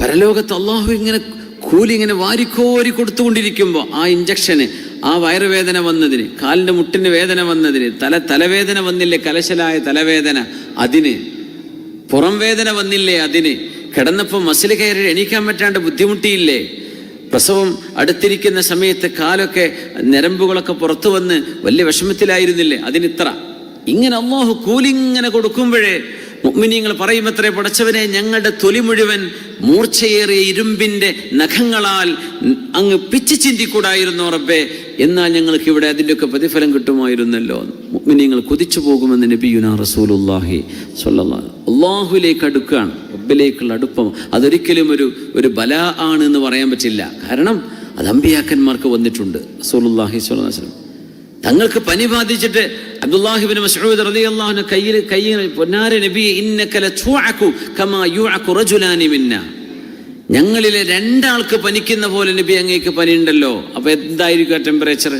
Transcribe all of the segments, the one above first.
പരലോകത്ത് അള്ളാഹു ഇങ്ങനെ കൂലി ഇങ്ങനെ വാരിക്കോരി കൊടുത്തുകൊണ്ടിരിക്കുമ്പോൾ ആ ഇഞ്ചക്ഷന് ആ വയറുവേദന വന്നതിന് കാലിന്റെ മുട്ടിന് വേദന വന്നതിന് തല തലവേദന വന്നില്ലേ കലശലായ തലവേദന അതിന്. പുറം വേദന വന്നില്ലേ അതിന്. കിടന്നപ്പോൾ മസിൽ കയറി എണീക്കാൻ പറ്റാണ്ട് ബുദ്ധിമുട്ടിയില്ലേ? പ്രസവം അടുത്തിരിക്കുന്ന സമയത്ത് കാലൊക്കെ ഞരമ്പുകളൊക്കെ പുറത്തു വന്ന് വലിയ വിഷമത്തിലായിരുന്നില്ലേ? അതിനിത്ര. ഇങ്ങനെ അമ്മോഹ് കൂലിങ്ങനെ കൊടുക്കുമ്പോഴേ മുഅ്മിനീങ്ങൾ പറയുമത്രേ പടച്ചവനെ ഞങ്ങളുടെ തൊലി മുഴുവൻ മൂർച്ചയേറിയ ഇരുമ്പിന്റെ നഖങ്ങളാൽ അങ്ങ് പിച്ചു ചിന്തിക്കൂടായിരുന്നു റബ്ബേ? എന്നാൽ ഞങ്ങൾക്ക് ഇവിടെ അതിന്റെയൊക്കെ പ്രതിഫലം കിട്ടുമായിരുന്നല്ലോ. മുഅ്മിനീങ്ങൾ കൊതിച്ചു പോകുമെന്ന് നബിയുന റസൂലുല്ലാഹി സ്വല്ലല്ലാഹു അള്ളാഹുലേക്ക് അടുക്കുകയാണ്. റബ്ബിലേക്കുള്ള അടുപ്പം അതൊരിക്കലും ഒരു ഒരു ബല ആണ് എന്ന് പറയാൻ പറ്റില്ല. കാരണം അത് അമ്പിയാക്കന്മാർക്ക് വന്നിട്ടുണ്ട്. റസൂലുല്ലാഹി വസല്ലം. തങ്ങൾക്ക് പനി ബാധിച്ചിട്ട് അബ്ദുല്ലാഹിബിൻ മസ്ഊദ് റളിയല്ലാഹു കയ്യിൽ കയ്യിൽ പൊന്നാര നബി ഇന്നക ലതുഅകു കമാ യുഅകു റജുലാനി മിന്ന. ഞങ്ങളിലെ രണ്ടാൾക്ക് പനിക്കുന്ന പോലെ നബി അങ്ങേക്ക് പനിയുണ്ടല്ലോ. അപ്പൊ എന്തായിരിക്കും ആ ടെമ്പറേച്ചർ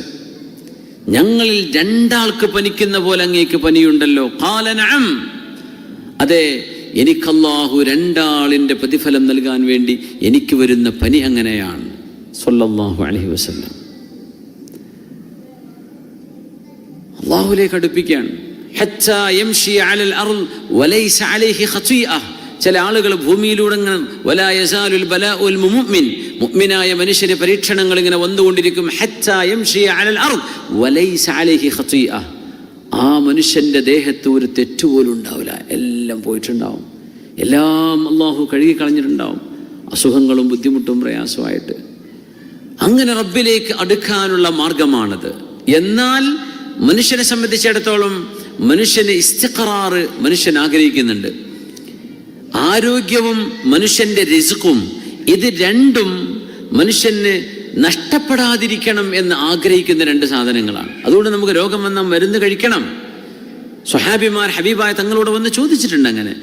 ഞങ്ങളിൽ രണ്ടാൾക്ക് പനിക്കുന്ന പോലെ അങ്ങേക്ക് പനിയുണ്ടല്ലോ. കാലനം അതെ എനിക്കല്ലാഹു രണ്ടാളിന്റെ പ്രതിഫലം നൽകാൻ വേണ്ടി എനിക്ക് വരുന്ന പനി അങ്ങനെയാണ്. സൊല്ലാഹു അലഹി വസല്ലം. അള്ളാഹുലേക്ക് അടുപ്പിക്കുകയാണ്. ചില ആളുകൾ ഭൂമിയിലൂടെ മുഅ്മിനായ മനുഷ്യന് പരീക്ഷണങ്ങൾ ഇങ്ങനെ വന്നുകൊണ്ടിരിക്കും. ആ മനുഷ്യന്റെ ദേഹത്ത് ഒരു തെറ്റുപോലും ഉണ്ടാവില്ല. എല്ലാം പോയിട്ടുണ്ടാവും. എല്ലാം അള്ളാഹു കഴുകി കളഞ്ഞിട്ടുണ്ടാവും. അസുഖങ്ങളും ബുദ്ധിമുട്ടും പ്രയാസമായിട്ട്. അങ്ങനെ റബ്ബിലേക്ക് അടുക്കാനുള്ള മാർഗമാണത്. എന്നാൽ മനുഷ്യനെ സംബന്ധിച്ചിടത്തോളം മനുഷ്യന് ഇസ്തിഖറാറ് മനുഷ്യൻ ആഗ്രഹിക്കുന്നുണ്ട്. ആരോഗ്യവും മനുഷ്യന്റെ രസുക്കും ഇത് രണ്ടും മനുഷ്യന് നഷ്ടപ്പെടാതിരിക്കണം എന്ന് ആഗ്രഹിക്കുന്ന രണ്ട് സാധനങ്ങളാണ്. അതുകൊണ്ട് നമുക്ക് രോഗം വന്നാൽ മരുന്ന് കഴിക്കണം. സ്വഹാബിമാർ ഹബീബായ തങ്ങളോട് വന്ന് ചോദിച്ചിട്ടുണ്ട് അങ്ങനെ.